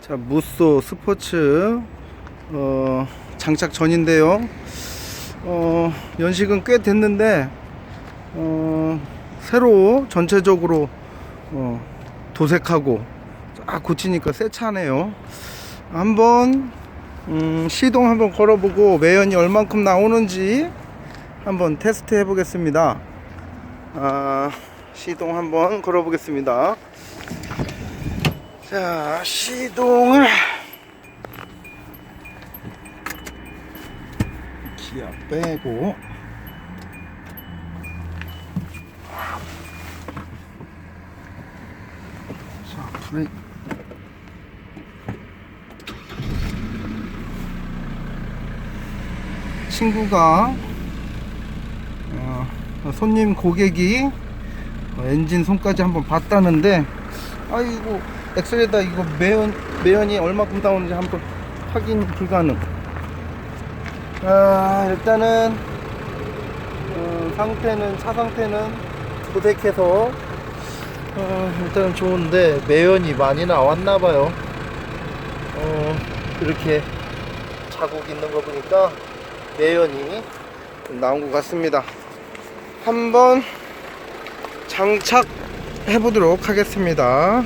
자, 무쏘 스포츠 어, 장착 전인데요. 어, 연식은 꽤 됐는데 어, 새로 전체적으로 어, 도색하고 쫙 고치니까 새 차네요. 한번 음, 시동 한번 걸어보고 매연이 얼만큼 나오는지 한번 테스트 해 보겠습니다. 아, 시동 한번 걸어 보겠습니다. 자, 시동을. 기아 빼고. 자, 브레이크 친구가 어, 손님 고객이 어, 엔진 손까지 한번 봤다는데 아이고 엑셀에다 이거 매연 매연이 얼마큼 나오는지 한번 확인 불가능. 아 일단은 어, 상태는 차 상태는 도색해서 어, 일단은 좋은데 매연이 많이 나왔나 봐요. 어, 이렇게 자국 있는 거 보니까 매연이 좀 나온 것 같습니다. 한번 장착 해 보도록 하겠습니다.